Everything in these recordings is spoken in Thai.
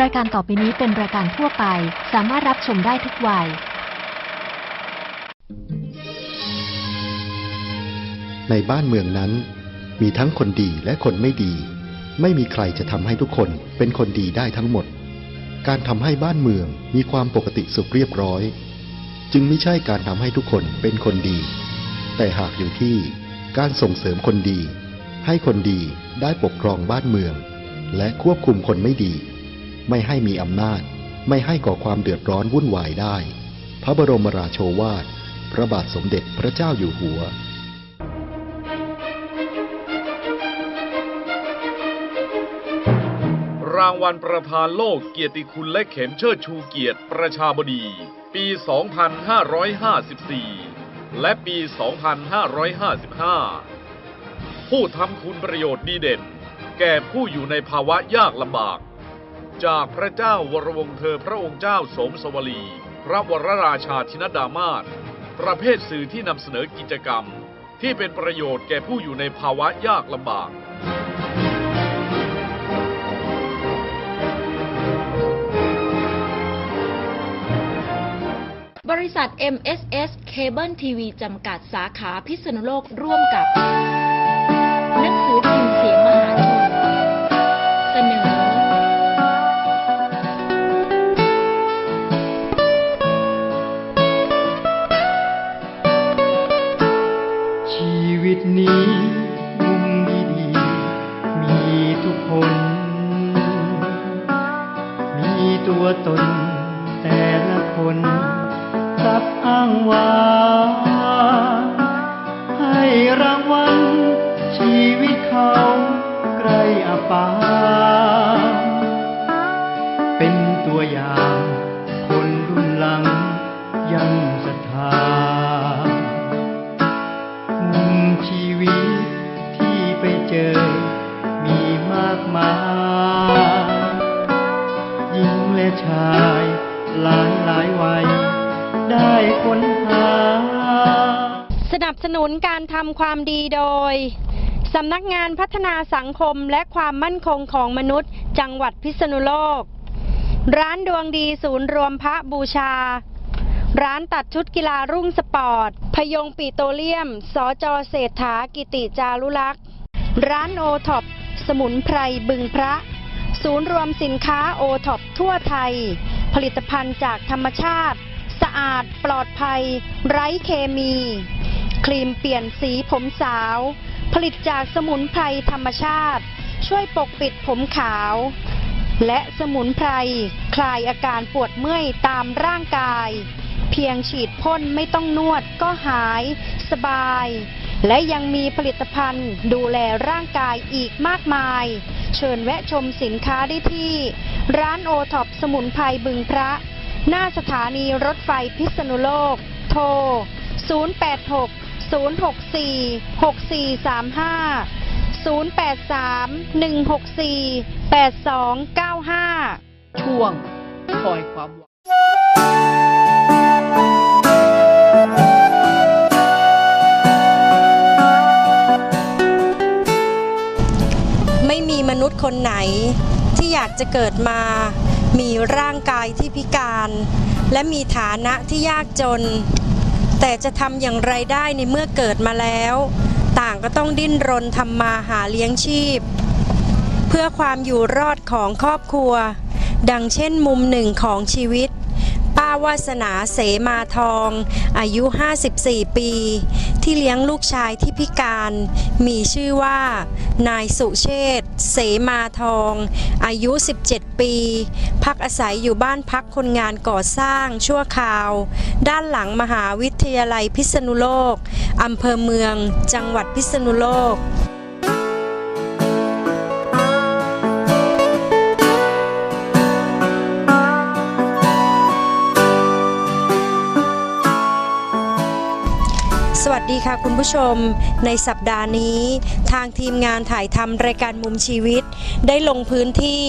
รายการต่อไปนี้เป็นรายการทั่วไป สามารถรับชมได้ทุกวัย ในบ้านเมืองนั้น มีทั้งคนดีและคนไม่ดี ไม่มีใครจะทำให้ทุกคนเป็นคนดีได้ทั้งหมด การทำให้บ้านเมืองมีความปกติสุขเรียบร้อย จึงไม่ใช่การทำให้ทุกคนเป็นคนดี แต่หากอยู่ที่การส่งเสริมคนดี ให้คนดีได้ปกครองบ้านเมือง และควบคุมคนไม่ดี ไม่ให้มีอำนาจ ไม่ให้ก่อความเดือดร้อนวุ่นวายได้ พระบรมราโชวาท พระบาทสมเด็จพระเจ้าอยู่หัวรางวัลประธานโลกเกียรติคุณและเข็มเชิดชูเกียรติประชาบดี ปี 2554 และปี 2555 ผู้ทำคุณประโยชน์ดีเด่น แก่ผู้อยู่ในภาวะยากลำบาก จากพระเจ้าวรวงเธอพระองค์เจ้าสมสวลี พระวรราชาธินดามาศประเภทสื่อที่นำเสนอกิจกรรม ที่เป็นประโยชน์แก่ผู้อยู่ในภาวะยากลำบาก บริษัท MSS Cable TV จำกัดสาขาพิษณุโลกร่วมกับำความดีโดยสำนักงานพัฒนาสังคมและความมั่นคงของมนุษย์ จังหวัดพิษณุโลก ร้านดวงดีศูนย์รวมพระบูชา ร้านตัดชุดกีฬารุ่งสปอร์ต พยงปิโตเลียม สจเศรษฐากิติจารุลักษ์ ร้านโอท็อปสมุนไพรบึงพระ ศูนย์รวมสินค้าโอท็อปทั่วไทย ผลิตภัณฑ์จากธรรมชาติ สะอาดปลอดภัย ไร้เคมี ครีมเปลี่ยนสีผมสาว ผลิตจากสมุนไพรธรรมชาติ ช่วยปกปิดผมขาว และสมุนไพรคลายอาการปวดเมื่อยตามร่างกาย เพียงฉีดพ่นไม่ต้องนวดก็หาย สบาย และยังมีผลิตภัณฑ์ดูแลร่างกายอีกมากมาย เชิญแวะชมสินค้าได้ที่ ร้านโอท็อปสมุนไพรบึงพระ หน้าสถานีรถไฟพิษณุโลก โทร 086 064 6435 083 164 8295 ช่วงคอยความหวังไม่มีมนุษย์คนไหนที่อยากจะเกิดมา มีร่างกายที่พิการ และมีฐานะที่ยากจน แต่จะทำอย่างไรได้ในเมื่อเกิดมาแล้ว ต่างก็ต้องดิ้นรนทำมาหาเลี้ยงชีพ เพื่อความอยู่รอดของครอบครัว ดังเช่นมุมหนึ่งของชีวิต ป้าวาสนาเสมาทอง อายุ 54 ปี ที่เลี้ยงลูกชายที่พิการ มีชื่อว่า นายสุเชษเสมาทอง อายุ 17 ปี พักอาศัยอยู่บ้านพักคนงานก่อสร้างชั่วคราว ด้านหลังมหาวิทยาลัยพิษณุโลก อำเภอเมือง จังหวัดพิษณุโลกสวัสดีค่ะคุณผู้ชม ในสัปดาห์นี้ ทางทีมงานถ่ายทำรายการมุมชีวิต ได้ลงพื้นที่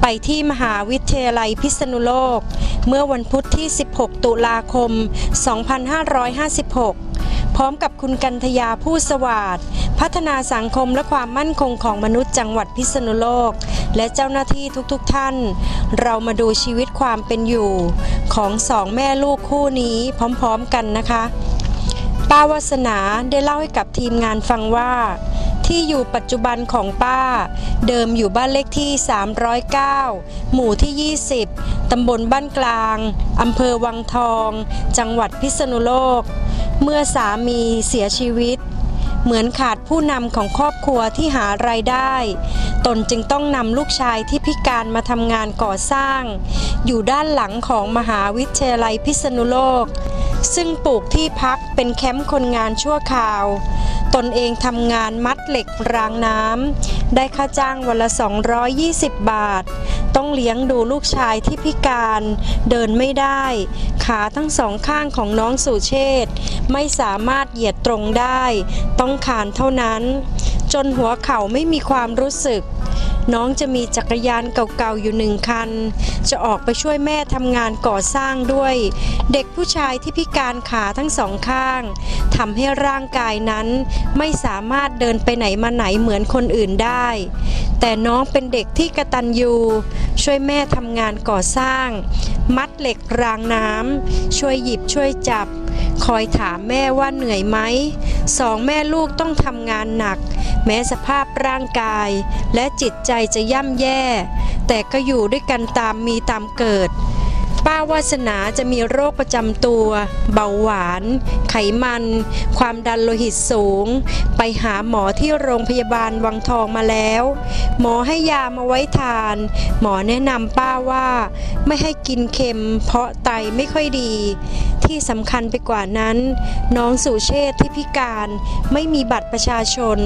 ไปที่มหาวิทยาลัยพิษณุโลก เมื่อวันพุธที่ 16 ตุลาคม 2556 พร้อมกับคุณกันทยาผู้สวัสดพัฒนาสังคมและความมั่นคงของมนุษย์จังหวัดพิษณุโลก และเจ้าหน้าที่ทุกๆทท่าน เรามาดูชีวิตความเป็นอยู่ ของสองแม่ลูกคู่นี้พร้อมๆกันนะคะ ป้าวาสนาได้เล่าให้กับทีมงานฟังว่า ที่อยู่ปัจจุบันของป้า เดิมอยู่บ้านเลขที่ 309 หมู่ที่ 20 ตำบลบ้านกลาง อำเภอวังทอง จังหวัดพิษณุโลก เมื่อสามีเสียชีวิต เหมือนขาดผู้นำของครอบครัวที่หารายได้ ตนจึงต้องนำลูกชายที่พิการมาทำงานก่อสร้าง อยู่ด้านหลังของมหาวิทยาลัยพิษณุโลก ซึ่งปลูกที่พักเป็นแคมป์คนงานชั่วคราว ตนเองทำงานมัดเหล็กรางน้ำ ได้ค่าจ้างวันละ 220 บาท ต้องเลี้ยงดูลูกชายที่พิการ เดินไม่ได้ ขาทั้งสองข้างของน้องสุเชษไม่สามารถเหยียดตรงได้ ต้องขานเท่านั้น จนหัวเข่าไม่มีความรู้สึก น้องจะมีจักรยานเก่าๆอยู่หนึ่งคัน จะออกไปช่วยแม่ทำงานก่อสร้างด้วย เด็กผู้ชายที่พิการขาทั้งสองข้างทำให้ร่างกายนั้นไม่สามารถเดินไปไหนมาไหนเหมือนคนอื่นได้ แต่น้องเป็นเด็กที่กระตันยูช่วยแม่ทำงานก่อสร้าง มัดเหล็กรางน้ำช่วยหยิบช่วยจับ คอยถามแม่ว่าเหนื่อยไหมสองแม่ลูกต้องทำงานหนัก แม้สภาพร่างกาย และจิตใจจะย่ำแย่ แต่ก็อยู่ด้วยกันตามมีตามเกิด ป้าวาสนาจะมีโรคประจำตัว เบาหวาน ไขมัน ความดันโลหิตสูง ไปหาหมอที่โรงพยาบาลวังทองมาแล้ว หมอให้ยามาไว้ทาน หมอแนะนำป้าว่า ไม่ให้กินเค็มเพราะไตไม่ค่อยดี ที่สำคัญไปกว่านั้น น้องสุเชษที่พิการไม่มีบัตรประชาชน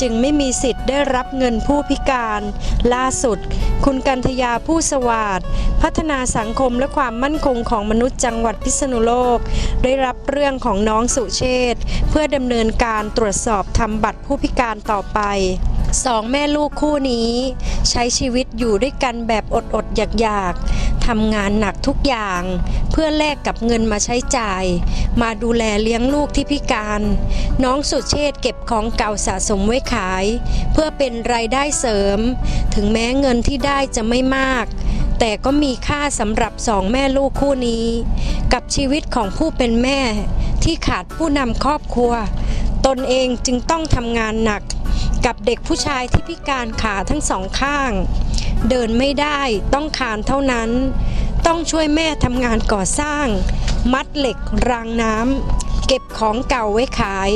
จึงไม่มีสิทธิ์ได้รับเงินผู้พิการ ล่าสุด คุณกันทยาผู้สวัสดพัฒนาสังคมและความมั่นคงของมนุษย์จังหวัดพิษณุโลก ได้รับเรื่องของน้องสุเชษเพื่อดำเนินการตรวจสอบทำบัตรผู้พิการต่อไป สองแม่ลูกคู่นี้ ใช้ชีวิตอยู่ด้วยกันแบบอดอดๆอยากๆทำงานหนักทุกอย่าง เพื่อแลกกับเงินมาใช้จ่าย มาดูแลเลี้ยงลูกที่พิการ น้องสุดเชษเก็บของเก่าสะสมไว้ขาย เพื่อเป็นรายได้เสริม ถึงแม้เงินที่ได้จะไม่มาก แต่ก็มีค่าสำหรับสองแม่ลูกคู่นี้ กับชีวิตของผู้เป็นแม่ที่ขาดผู้นำครอบครัว ตนเองจึงต้องทำงานหนัก กับเด็กผู้ชายที่พิการขาทั้งสองข้าง เดินไม่ได้ต้องคานเท่านั้น ต้องช่วยแม่ทำงานก่อสร้าง มัดเหล็กรางน้ำเก็บของเก่าไว้ขาย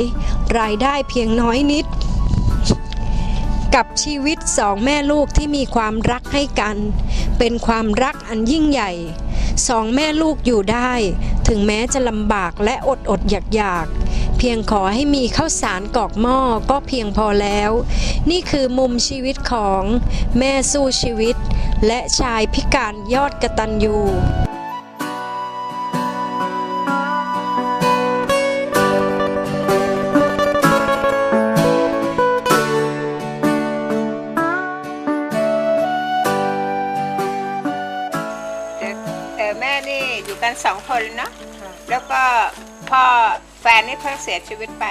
รายได้เพียงน้อยนิด กับชีวิตสองแม่ลูกที่มีความรักให้กัน เป็นความรักอันยิ่งใหญ่สองแม่ลูกอยู่ได้ ถึงแม้จะลำบากและอดอดอยากอยากๆ เพียงขอให้มีข้าวสารกรอกหม้อก็เพียงพอแล้ว นี่คือมุมชีวิตของแม่สู้ชีวิต และชายพิการยอดกระตันยูเอ่อเอ่อแม่นี่อยู่กันสองคนเนาะแล้วก็พ่อ แฟนนี่เพิ่งเสียชีวิตไป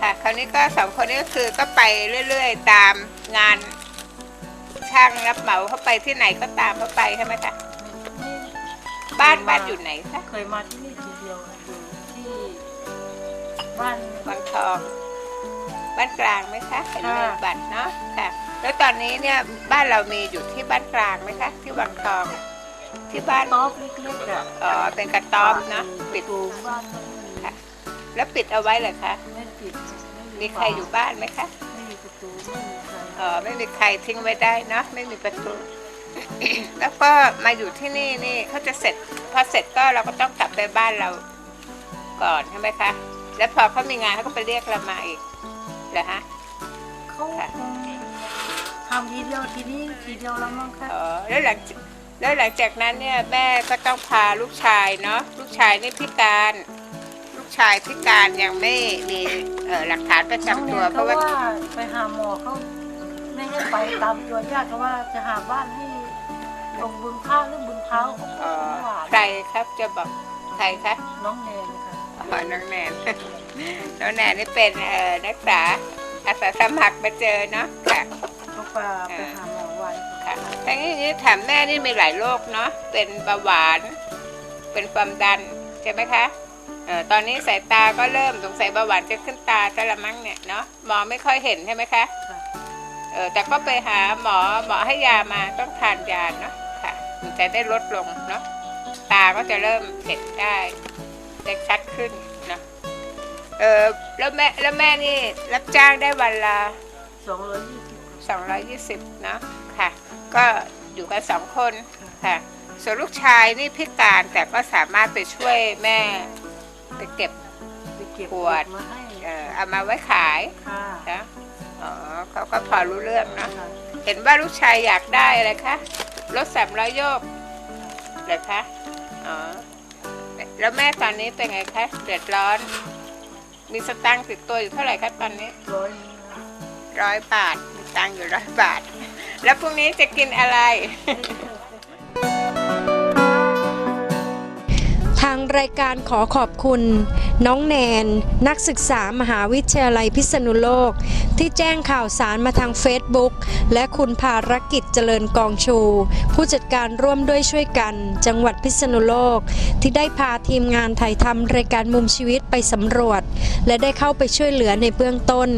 ค่ะคราวนี้ก็สองคนนี้ก็คือก็ไปเรื่อยๆ ตามงานช่างรับเหมาเขาไปที่ไหนก็ตามเขาไปใช่ไหมคะบ้านบ้านอยู่ไหนคะเคยมาที่นี่ทีเดียวนะอยู่ที่บ้านบางทอง บ้านกลางไหมคะเห็นเลขค่ะบัตรเนาะค่ะ แล้วตอนนี้เนี่ยบ้านเรามีอยู่ที่บ้านกลางไหมคะ ที่บางทอง ที่บ้านต๊อบเล็กๆอะอ๋อเป็นกระต๊อบนะปิดตูมบ้านก็ไม่มีค่ะ แล้วปิดเอาไว้เหรอคะ ไม่ปิดไมีใครอยู่บ้านไหมคะ ไม่มีประตูไม่มีใครเออไม่มีใครทิ้งไว้ได้เนอะไม่มีประตู แล้วก็มาอยู่ที่นี่นี่เขาจะเสร็จพอเสร็จก็เราก็ต้องกลับไปบ้านเราก่อนใช่ไหมคะ แล้วพอเขามีงานเขาก็ไปเรียกเรามาอีกเหรอฮะเขาค่ะคงทำทีเดียวทีนี้ทีเดียวแล้วมั้งคะเออแล้วหลังแล้วหลังจากนั้นเนี่ยแม่ก็ต้องพาลูกชายเนาะลูกชายนี่พิการลูก ชายพิการยังไม่มีเอ่อหลักฐานประจำตัวเพเพราะราะว่าว่าไปหาหมอเขาไม่ให้ไปตามตัวญาติเพราะว่าจะหาบ้านให้ลงบุญข้าวหรือบุญเท้าของเอ่อหวานใครครับจะบอกใครคะน้องแนนค่ะอ๋อน้องแนนน้องแนนนี่เป็นเอ่อนักศึกษาอาสาสมัครมาเจอเนาะค่ะเขาไปไปหาหมอไว้ค่ะทั้งนี้นี่ถามแม่นี่มีหลายโรคเนาะเป็นเบาหวาน เป็นความดันใช่ไหมคะเออตอนนี้สายตาก็เริ่มสงสัยเบาหวานจะขึ้นตาจะละมั้งเนี่ยเนาะมองไม่ค่อยเห็นใช่ไหมคะค่ะเออแต่ก็ไปหาหมอหมอให้ยามาต้องทานยาเนาะค่ะมันจะได้ลดลงเนาะตาก็จะเริ่มเห็นได้ได้ชัดขึ้นเนาะเออแล้วแม่แล้วแม่นี่รับจ้างได้วันละสองร้อยยี่สิบ220เนอะค่ะ ก็อยู่กันสองคนค่ะส่วนลูกชายนี่พิการแต่ก็สามารถไปช่วยแม่ ไปเก็บไปเก็บขวด มาให้เอ่อเอามาไว้ขายค่ะนะอ๋อเขาก็พอรู้เรื่องเนอะค่ะเห็นว่าลูกชายอยากได้อะไรคะรถสามร้อยโยกเหรอคะอ๋อแล้วแม่ตอนนี้เป็นไงคะเดือดร้อน มีสตังค์ติดตัวอยู่เท่าไหร่คะตอนนี้ ร้อยนี้นะร้อยบาทมีตังค์อยู่ร้อยบาท แล้วพรุ่งนี้จะกินอะไร ทางรายการขอขอบคุณ น้องแนน นักศึกษามหาวิทยาลัยพิษณุโลก ที่แจ้งข่าวสารมาทาง Facebook และคุณภารกิจเจริญกองชู ผู้จัดการร่วมด้วยช่วยกัน จังหวัดพิษณุโลก ที่ได้พาทีมงานถ่ายทำรายการมุมชีวิตไปสำรวจ และได้เข้าไปช่วยเหลือในเบื้องต้น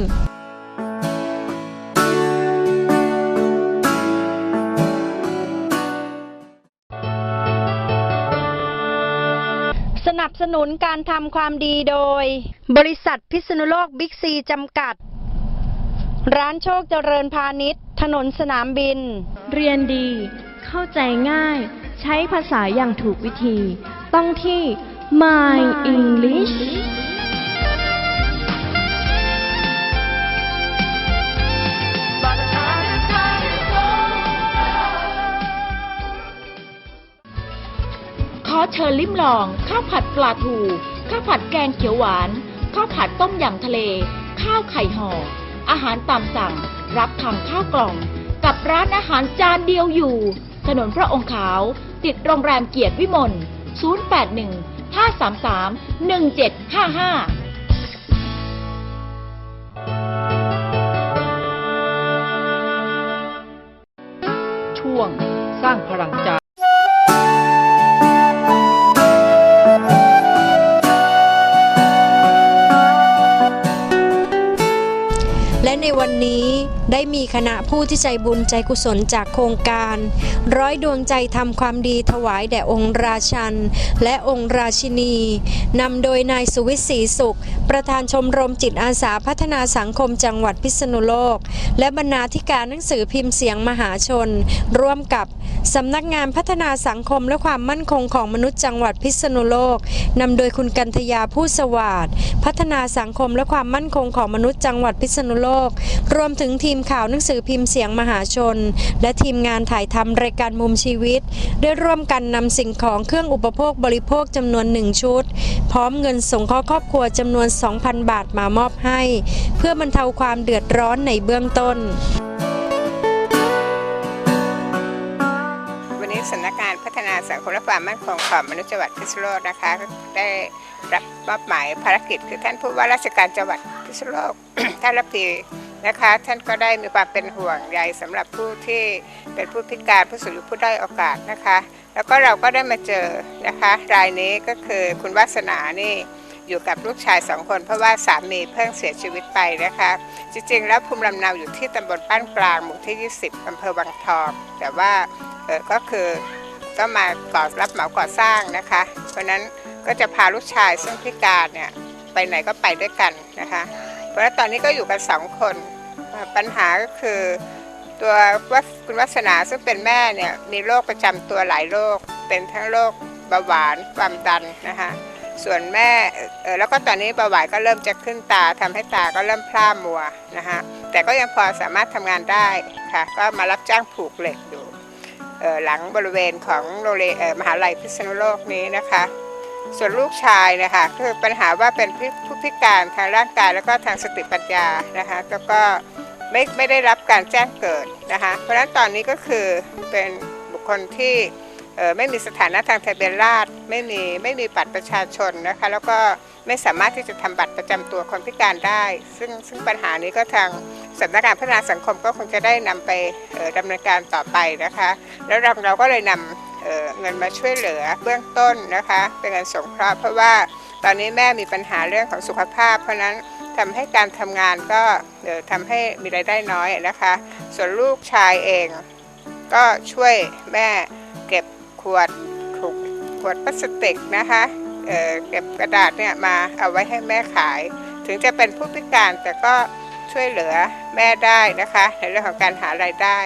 บสนุนการทำความดีโดย บริษัทพิษณุโลกบิ๊กซีจำกัด ร้านโชคเจริญพาณิชย์ ถนนสนามบิน เรียนดี เข้าใจง่าย ใช้ภาษาอย่างถูกวิธี ต้องที่ My English เชิญลิ้มลอง ข้าวผัดปลาทู ข้าวผัดแกงเขียวหวาน ข้าวผัดต้มยำทะเล ข้าวไข่ห่อ อาหารตามสั่ง รับทำข้าวกล่อง กับร้านอาหารจานเดียวอยู่ ถนนพระองค์ขาว ติดโรงแรมเกียรติวิมล 081 533 1755ช่วงสร้างพลังใจ ได้มีคณะผู้ที่ใจบุญใจกุศลจากโครงการ ร้อยดวงใจทำความดีถวายแด่องค์ราชัน และองค์ราชินีนำโดยนายสุวิศรีสุข ประธานชมรมจิตอาสาพัฒนาสังคมจังหวัดพิษณุโลก และบรรณาธิการหนังสือพิมพ์เสียงมหาชน ร่วมกับสำนักงานพัฒนาสังคมและความมั่นคงของมนุษย์จังหวัดพิษณุโลกนำโดยคุณกันทยาผู้สวาดพัฒนาสังคมและความมั่นคงของมนุษย์จังหวัดพิษณุโลก รวมถึงทีมข่าวหนังสือพิมพ์เสียงมหาชน และทีมงานถ่ายทำรายการมุมชีวิต ได้ร่วมกันนำสิ่งของเครื่องอุปโภคบริโภคจำนวนหนึ่งชุด พร้อมเงินส่งเข้าครอบครัวจำนวน 2,000 บาทมามอบให้ เพื่อบรรเทาความเดือดร้อนในเบื้องต้นวันนี้สำนักงานพัฒนาสังคมและความมั่นคงของมนุษย์จังหวัดพิษณุโลกนะคะ ได้รับมอบหมายภารกิจคือท่านผู้ว่าราชการจังหวัดพิษณุโลกท่านรับพี นะคะ ท่านก็ได้มีความเป็นห่วงใยสำหรับผู้ที่เป็นผู้พิการผู้สูงอายุผู้ได้อยโอกาสนะคะ แล้วก็เราก็ได้มาเจอนะคะ รายนี้ก็คือคุณวาสนานี่อยู่กับลูกชายสองคน เพราะว่าสามีเพิ่งเสียชีวิตไปนะคะ จริงๆ แล้วภูมิลำเนาอยู่ที่ตำบลบ้านกลางหมู่ที่ 20อำเภอวังทอง แต่ว่าเออก็คือก็มาก่อรับเหมาก่อสร้างนะคะ เพราะนั้นก็จะพาลูกชายซึ่งพิการเนี่ยไปไหนก็ไปด้วยกันนะคะ เพราะตอนนี้ก็อยู่กันสองคน ปัญหาก็คือตัววัคุณวัสนาซึ่งเป็นแม่เนี่ยมีโรคประจำตัวหลายโรคเป็นทั้งโรคเบาหวานความดันนะคะส่วนแม่แล้วก็ตอนนี้เบาหวานก็เริ่มจะขึ้นตาทำให้ตาก็เริ่มพร่ามัวนะคะแต่ก็ยังพอสามารถทำงานได้ค่ะ ก็มารับจ้างผูกเหล็กอยู่หลังบริเวณของโรงเรียนมหาลัยพิษณุโลกนี้นะคะ ส่วนลูกชายนะคะคือปัญหาว่าเป็นผู้พิการทางร่างกายแล้วก็ทางสติปัญญานะคะแล้วก็ไม่ไม่ได้รับการแจ้งเกิดนะคะเพราะฉะนั้นตอนนี้ก็คือเป็นบุคคลที่ไม่มีสถานะทางทะเบียนราษฎร์ไม่มีไม่มีบัตรประชาชนนะคะแล้วก็ไม่สามารถที่จะทำบัตรประจำตัวคนพิการได้ ซึ่งซึ่งปัญหานี้ก็ทางสำนักงานพัฒนาสังคมก็คงจะได้นำไปเอ่อดำเนินการต่อไปนะคะ แล้วเราเราก็เลยนำ เเงินมาช่วยเหลือเบื้องต้นนะคะ เป็นเงินสงเคราะห์เพราะว่าตอนนี้แม่มีปัญหาเรื่องของสุขภาพ เพราะนั้นทำให้การทำงานก็เอ่อทำให้มีรายได้น้อยนะคะ ส่วนลูกชายเอง ก็ช่วยแม่เก็บขวดถุงขวดพลาสติกนะคะเเก็บกระดาษเนี่ยมาเอาไว้ให้แม่ขาย ถึงจะเป็นผู้พิการแต่ก็ช่วยเหลือแม่ได้นะคะ ในเรื่องของการหารายได้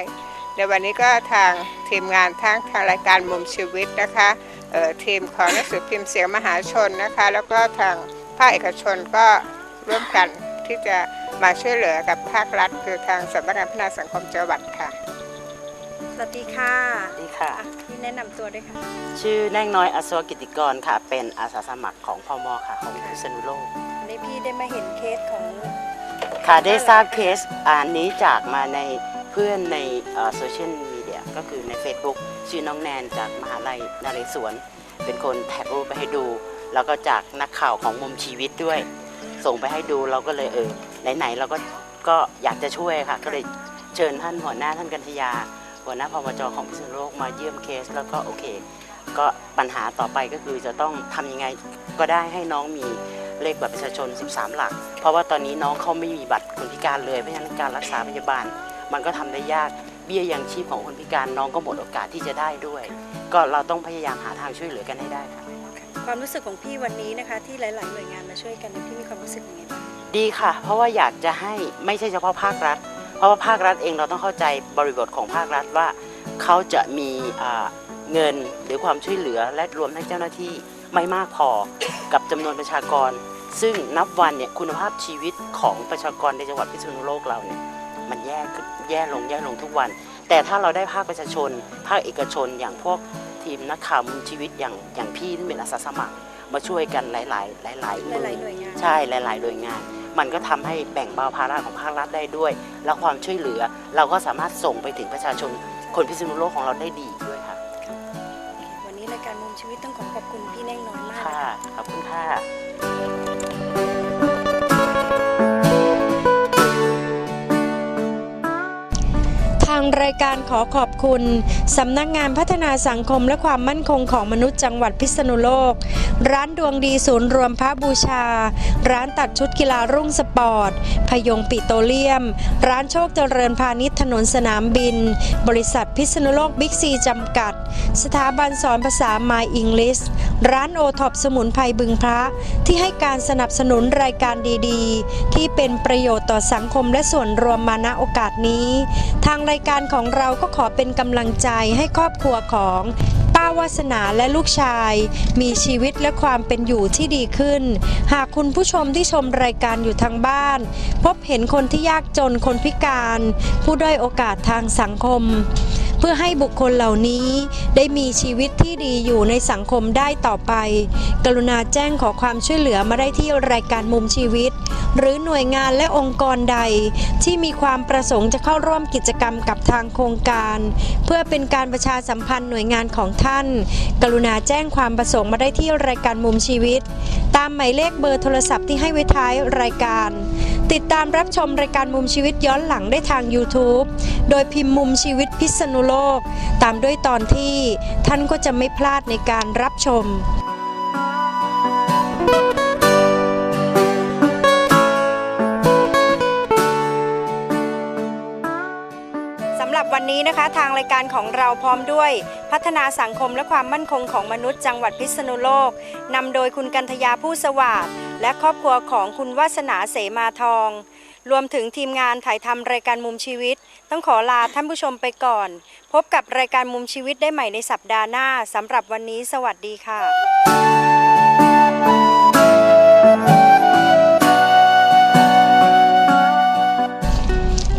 ในวันนี้ก็ทางทีมงานทั้งทางรายการมุมชีวิตนะคะเอ่อทีมของหนังสือพิมพ์เสียงมหาชนนะคะ แล้วก็ทางภาคเอกชนก็ร่วมกันที่จะมาช่วยเหลือกับภาครัฐ คือทางสำนักงานพัฒนาสังคมจังหวัดค่ะ สวัสดีค่ะสวัสดีค่ะพี่แนะนำตัวด้วยค่ะ ชื่อแน่งน้อยอัศวกิติกรค่ะ เป็นอาสาสมัครของพมค่ะ ของพิษณุโลกวันนี้พี่ได้มาเห็นเคสของ ค่ะได้ทราบเคสอันนี้จากมาในเพื่อนในโซเชียลมีเดียก็คือใน Facebook ชื่อน้องแนนจากมหาลัยนาเรศวร เป็นคนแท็กรูปไปให้ดู แล้วก็จากนักข่าวของมุมชีวิตด้วย ส่งไปให้ดูเราก็เลยเออไหนๆเราก็ก็อยากจะช่วยค่ะ ก็เลยเชิญท่านหัวหน้าท่านกันทยา หัวหน้าพมจของพิษณุโลกมาเยี่ยมเคส แล้วก็โอเค ก็ปัญหาต่อไปก็คือจะต้องทำยังไงก็ได้ให้น้องมีเลขบัตรประชาชน 13 หลัก เพราะว่าตอนนี้น้องเขาไม่มีบัตรคนพิการเลยเพราะฉะนั้นการรักษาพยาบาล มันก็ทำได้ยากเบี้ยยังชีพของคนพิการน้องก็หมดโอกาสที่จะได้ด้วย ก็เราต้องพยายามหาทางช่วยเหลือกันให้ได้ค่ะความรู้สึกของพี่วันนี้นะคะ ที่หลาย ๆ หน่วยงานมาช่วยกันเนี่ยพี่มีความรู้สึกยังไงบ้างดีค่ะ เพราะว่าอยากจะให้ไม่ใช่เฉพาะภาครัฐ เพราะว่าภาครัฐเองเราต้องเข้าใจบริบทของภาครัฐว่าเขาจะมีอ่าเงินหรือความช่วยเหลือและรวมทั้งเจ้าหน้าที่ไม่มากพอกับจำนวนประชากร ซึ่งนับวันเนี่ยคุณภาพชีวิตของประชากรในจังหวัดพิษณุโลกเราเนี่ย มันแย่ขึ้นแย่ลงแย่ลงทุกวัน แต่ถ้าเราได้ภาคประชาชน ภาคเอกชนอย่างพวกทีมนักข่าวมุมชีวิตอย่างอย่างพี่ที่เป็นอาสาสมัคร มาช่วยกันหลายๆหลายๆหลายๆหน่วยงานใช่หลายๆหน่วยงาน มันก็ทำให้แบ่งเบาภาระของภาครัฐได้ด้วย และความช่วยเหลือเราก็สามารถส่งไปถึงประชาชน คนพิษณุโลกของเราได้ดีด้วยค่ะวันนี้รายการมุมชีวิตต้องขอขอบคุณพี่แน่งน้อยมากค่ะขอบคุณค่ะ รายการขอขอบคุณ สำนักงานพัฒนาสังคมและความมั่นคงของมนุษย์จังหวัดพิษณุโลก ร้านดวงดีศูนย์รวมพระบูชา ร้านตัดชุดกีฬารุ่งสปอร์ต พยงปิโตเลียม ร้านโชคเจริญพาณิชย์ถนนสนามบิน บริษัทพิษณุโลกบิ๊กซีจำกัด สถาบันสอนภาษา My English ร้านโอท็อปสมุนไพรบึงพระ ที่ให้การสนับสนุนรายการดีๆ ที่เป็นประโยชน์ต่อสังคมและส่วนรวมมาณโอกาสนี้ ทางรายการของเราก็ขอเป็นกำลังใจให้ครอบครัวของป้าวาสนาและลูกชาย มีชีวิตและความเป็นอยู่ที่ดีขึ้น หากคุณผู้ชมที่ชมรายการอยู่ทางบ้าน พบเห็นคนที่ยากจนคนพิการ ผู้ด้อยโอกาสทางสังคม พื่อให้บุคคลเหล่านี้ได้มีชีวิตที่ดีอยู่ในสังคมได้ต่อไป กรุณาแจ้งขอความช่วยเหลือมาได้ที่รายการมุมชีวิต หรือหน่วยงานและองค์กรใด ที่มีความประสงค์จะเข้าร่วมกิจกรรมกับทางโครงการ เพื่อเป็นการประชาสัมพันธ์หน่วยงานของท่าน กรุณาแจ้งความประสงค์มาได้ที่รายการมุมชีวิต ตามหมายเลขเบอร์โทรศัพท์ที่ให้ไว้ท้ายรายการ ติดตามรับชมรายการมุมชีวิตย้อนหลังได้ทาง YouTube โดยพิมพ์มุมชีวิตพิษณุโลก ตามด้วยตอนที่ท่านก็จะไม่พลาดในการรับชม สำหรับวันนี้นะคะทางรายการของเราพร้อมด้วย พัฒนาสังคมและความมั่นคงของมนุษย์จังหวัดพิษณุโลกนำโดยคุณกันทยาผู้สวัสด และครอบครัวของคุณวาสนาเสมาทอง รวมถึงทีมงานถ่ายทำรายการมุมชีวิต ต้องขอลาท่านผู้ชมไปก่อน พบกับรายการมุมชีวิตได้ใหม่ในสัปดาห์หน้าสำหรับวันนี้ สวัสดีค่ะ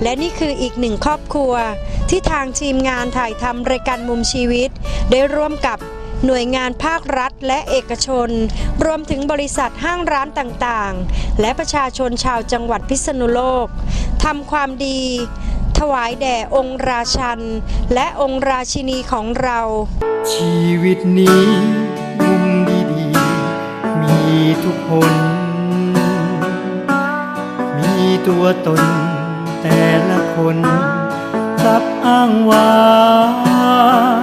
และนี่คืออีกหนึ่งครอบครัวที่ทางทีมงานถ่ายทำรายการมุมชีวิต ได้ร่วมกับ หน่วยงานภาครัฐและเอกชน รวมถึงบริษัทห้างร้านต่างๆ และประชาชนชาวจังหวัดพิษณุโลกทำความดี ถวายแด่องค์ราชัน และองค์ราชินีของเรา ชีวิตนี้มุมทุกคน มีตัวตนแต่ละคนกลับอ้างวา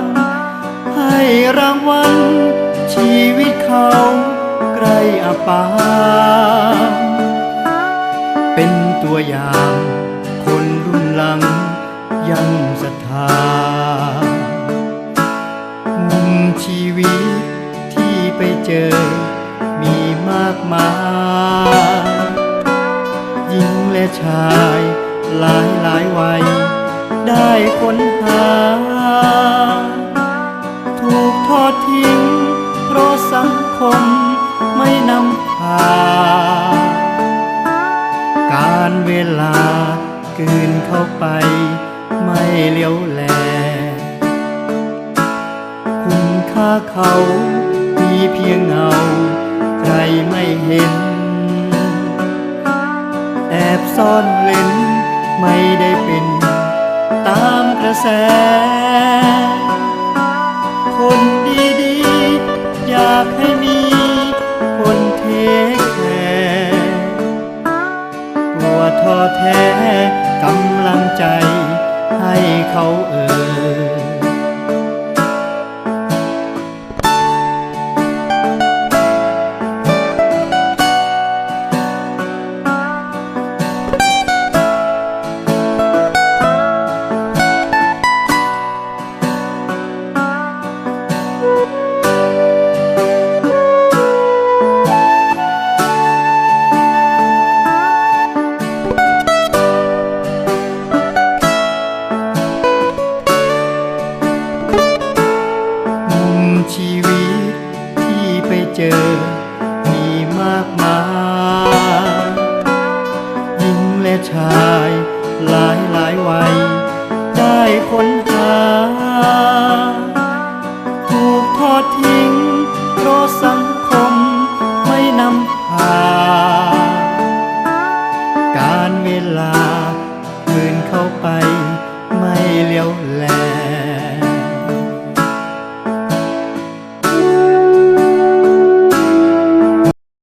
ง รางวัล ชีวิตเขาใกล้อาปาเป็นตัวอย่าง คนรุ่นหลังยังศรัทธามุมชีวิตที่ไปเจอมีมากมายหญิงและชายหลายหลายวัยได้ค้นหา ไปไม่เลี้ยวแล คุณค่าเขามีเพียงเงา ใครไม่เห็น แอบซ่อนเล่นไม่ได้เป็นตามกระแส คนดีๆ อยากให้มีคนเทคแคร์กลัวท้อแท้ ใจให้เขาเอ่ย